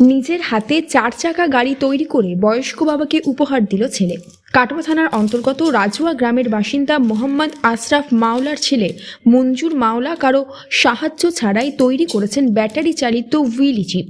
নিজের হাতে চার চাকা গাড়ি তৈরি করে বয়স্ক বাবাকে উপহার দিল ছেলে। কাটোয়া থানার অন্তর্গত রাজুয়া গ্রামের বাসিন্দা মোহাম্মদ আশরাফ মাওলার ছেলে মঞ্জুর মাওলা কারও সাহায্য ছাড়াই তৈরি করেছেন ব্যাটারি চালিত হুইলি জিপ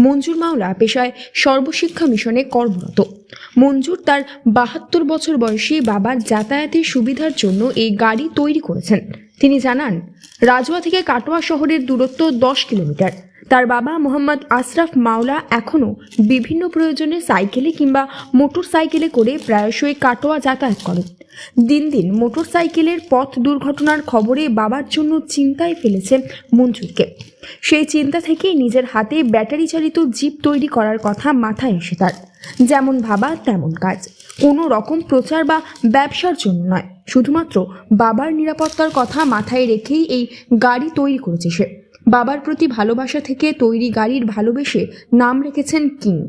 মঞ্জুর মাওলা পেশায় সর্বশিক্ষা মিশনে কর্মরত। মঞ্জুর তার বাহাত্তর বছর বয়সী বাবার যাতায়াতের সুবিধার জন্য এই গাড়ি তৈরি করেছেন। তিনি জানান, রাজুয়া থেকে কাটোয়া শহরের দূরত্ব দশ কিলোমিটার। তার বাবা মোহাম্মদ আশরাফ মাওলা এখনও বিভিন্ন প্রয়োজনে সাইকেলে কিংবা মোটর সাইকেলে করে প্রায়শই কাটোয়া যাতায়াত করেন। দিন দিন মোটরসাইকেলের পথ দুর্ঘটনার খবরে বাবার জন্য চিন্তায় ফেলেছে মঞ্জুরকে। সেই চিন্তা থেকেই নিজের হাতে ব্যাটারি চালিত জিপ তৈরি করার কথা মাথায় এসে তার। যেমন ভাবা, তেমন কাজ। কোনো রকম প্রচার বা ব্যবসার জন্য নয়। শুধুমাত্র বাবার নিরাপত্তার কথা মাথায় রেখেই এই গাড়ি তৈরি করেছে সে। বাবার প্রতি ভালোবাসা থেকে তৈরি গাড়ির ভালোবেসে নাম রেখেছেন কিং।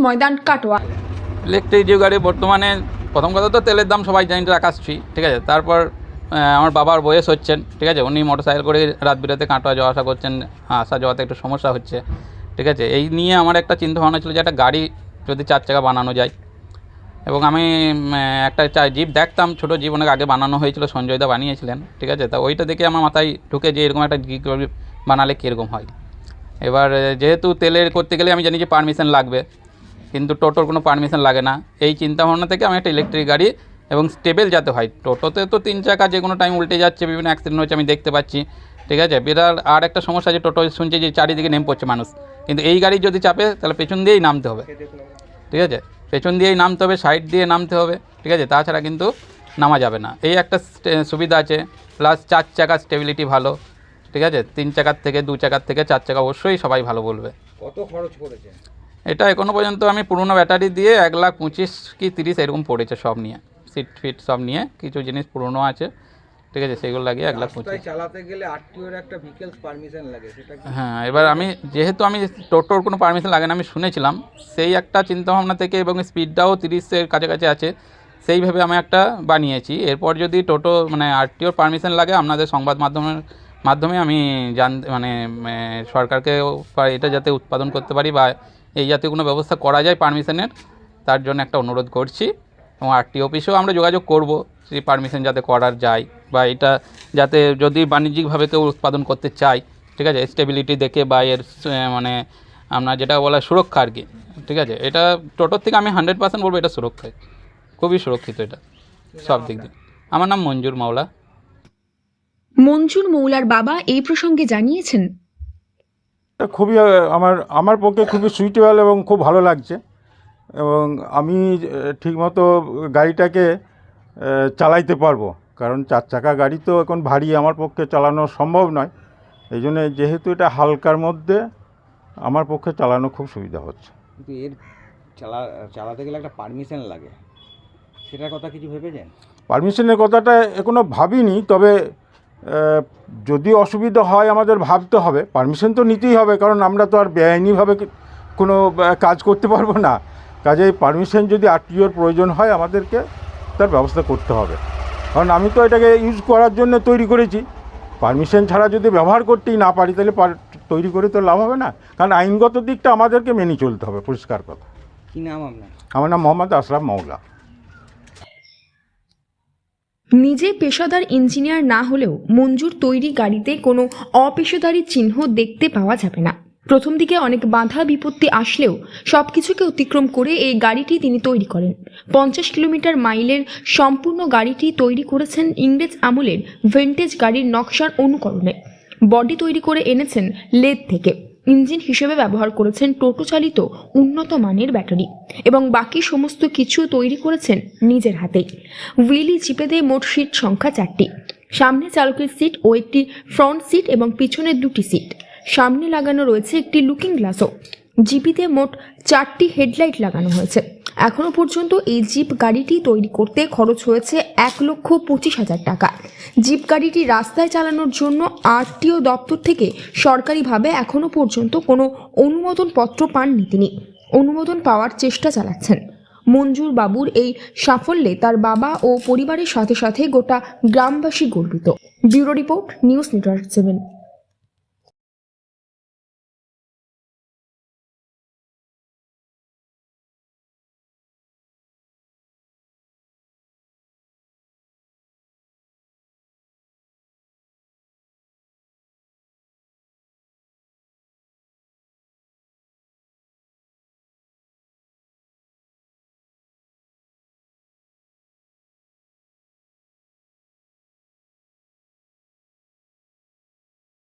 ময়দান কাটোয়া। ইলেকট্রিক যে গাড়ি বর্তমানে প্রথম কথা তো তেলের দাম সবাই জানি আকাশছি ঠিক আছে? তারপর আমার বাবার বয়স হচ্ছেন ঠিক আছে? উনি মোটরসাইকেল করে রাত বিরাতে কাটোয়া যাওয়া আসা করছেন, আসা যাওয়াতে একটু সমস্যা হচ্ছে, ঠিক আছে? এই নিয়ে আমার একটা চিন্তা ভাবনা ছিল যে একটা গাড়ি যদি চার চাকা বানানো যায়। এবং আমি একটা চা- জিপ দেখতাম, ছোটো জিপ অনেক আগে বানানো হয়েছিল, সঞ্জয়দা বানিয়েছিলেন, ঠিক আছে? তা ওইটা দেখে আমার মাথায় ঢুকে যে এরকম একটা জিপ বানালে কীরকম হয়। এবার, যেহেতু তেলের করতে গেলে আমি জানি যে পারমিশন লাগবে কিন্তু টোটোর কোনো পারমিশন লাগে না। এই চিন্তা ভাবনা থেকে আমি একটা ইলেকট্রিক গাড়ি এবং স্টেবেল যাতে হয়। টোটোতে তো তিন চাকা যে কোনো টাইম উল্টে যাচ্ছে, বিভিন্ন অ্যাক্সিডেন্ট হচ্ছে আমি দেখতে পাচ্ছি। ঠিক আছে? বিরাট আর একটা সমস্যা আছে টোটো শুনছি যে চারিদিকে নেমে পড়ছে মানুষ। কিন্তু এই গাড়ি যদি চাপে, তাহলে পেছন দিয়েই নামতে হবে। ঠিক আছে? পেছন দিয়েই নামতে হবে সাইড দিয়ে নামতে হবে। ঠিক আছে? তাছাড়া কিন্তু নামা যাবে না। এই একটা সুবিধা আছে। প্লাস চার চাকা স্টেবিলিটি ভালো। ঠিক আছে? তিন চাকার থেকে, দু চাকার থেকে চার চাকা অবশ্যই সবাই ভালো বলবে। কত খরচ করেছে? এটা এখনও পর্যন্ত আমি পুরোনো ব্যাটারি দিয়ে এক লাখ পঁচিশ কি তিরিশ এরকম পড়েছে সব নিয়ে সিট ফিট সব নিয়ে কিছু জিনিস পুরনো আছে ঠিক আছে সেগুলো লাগিয়ে এক লাখ পঁচিশ। চালাতে গেলে আরটিওর একটা ভিকেলস পারমিশন লাগে সেটা হ্যাঁ এবার আমি যেহেতু আমি টোটোর কোনো পারমিশন লাগে না আমি শুনেছিলাম সেই একটা চিন্তাভাবনা থেকে এবং স্পিডটাও তিরিশের কাছাকাছি আছে সেইভাবে আমি একটা বানিয়েছি। এরপর যদি টোটো মানে আরটিওর পারমিশন লাগে আপনাদের সংবাদ মাধ্যমের মাধ্যমে আমি জান মানে সরকারকে এটা যাতে উৎপাদন করতে পারি বা এই জাতীয় কোনো ব্যবস্থা করা যায় পারমিশনের, তার জন্য একটা অনুরোধ করছি। এবং আরটি অফিসেও আমরা যোগাযোগ করব সেই পারমিশন যাতে করার যায় বা এটা যাতে যদি বাণিজ্যিকভাবে কেউ উৎপাদন করতে চায়, ঠিক আছে স্টেবিলিটি দেখে বা এর মানে আপনার যেটা বলা সুরক্ষা আর কি, ঠিক আছে, এটা টোটোর থেকে আমি হান্ড্রেড পার্সেন্ট বলব এটা সুরক্ষা, খুবই সুরক্ষিত এটা, সব দিক দিয়ে। আমার নাম মঞ্জুর মাওলা। মঞ্জুর মৌলার বাবা এই প্রসঙ্গে জানিয়েছেন এটা খুবই আমার আমার পক্ষে খুবই সুইটেবল এবং খুব ভালো লাগছে। এবং আমি ঠিকমতো গাড়িটাকে চালাইতে পারব। কারণ চার চাকা গাড়ি তো এখন ভারী আমার পক্ষে চালানো সম্ভব নয়। এই জন্য যেহেতু এটা হালকার মধ্যে আমার পক্ষে চালানো খুব সুবিধা হচ্ছে। কিন্তু এর চালা চালাতে গেলে একটা পারমিশন লাগে। সেটার কথা কিছু ভেবেছেন? পারমিশনের কথাটা এখনও ভাবিনি তবে যদি অসুবিধা হয় আমাদের ভাবতে হবে। পারমিশন তো নিতেই হবে কারণ আমরা তো আর বেআইনিভাবে কোনো কাজ করতে পারব না। কাজেই পারমিশন যদি আরটিওর প্রয়োজন হয় আমাদেরকে তার ব্যবস্থা করতে হবে। কারণ আমি তো এটাকে ইউজ করার জন্য তৈরি করেছি। পারমিশন ছাড়া যদি ব্যবহার করতেই না পারি তাহলে তৈরি করে তো লাভ হবে না। কারণ আইনগত দিকটা আমাদেরকে মেনে চলতে হবে পরিষ্কার কথা। কি নাম আপনার? আমার নাম মোহাম্মদ আশরাফ মাওলা। নিজে পেশাদার ইঞ্জিনিয়ার না হলেও মঞ্জুর তৈরি গাড়িতে কোনো অপেশাদারি চিহ্ন দেখতে পাওয়া যাবে না। প্রথম দিকে অনেক বাধা বিপত্তি আসলেও সব কিছুকে অতিক্রম করে এই গাড়িটি তিনি তৈরি করেন। পঞ্চাশ কিলোমিটার মাইলের সম্পূর্ণ গাড়িটি তৈরি করেছেন ইংরেজ আমলের ভেন্টেজ গাড়ির নকশার অনুকরণে। বডি তৈরি করে এনেছেন লেদ থেকে। ইঞ্জিন হিসেবে ব্যবহার করেছেন টোটো চালিত উন্নত মানের ব্যাটারি এবং বাকি সমস্ত কিছু তৈরি করেছেন নিজের হাতেই হুইলি জিপেতে মোট সিট সংখ্যা চারটি। সামনে চালকের সিট ও একটি ফ্রন্ট সিট এবং পিছনের দুটি সিট। সামনে লাগানো রয়েছে একটি লুকিং গ্লাসও। জিপিতে মোট চারটি হেডলাইট লাগানো হয়েছে। এখনও পর্যন্ত এই জিপ গাড়িটি তৈরি করতে খরচ হয়েছে এক লক্ষ পঁচিশ হাজার টাকা। জিপ গাড়িটি রাস্তায় চালানোর জন্য আরটিও দপ্তর থেকে সরকারিভাবে এখনও পর্যন্ত কোনো অনুমোদন পত্র পাননি তিনি। অনুমোদন পাওয়ার চেষ্টা চালাচ্ছেন। মঞ্জুর বাবুর এই সাফল্যে তার বাবা ও পরিবারের সাথে সাথে গোটা গ্রামবাসী গর্বিত। Bureau report, news network seven.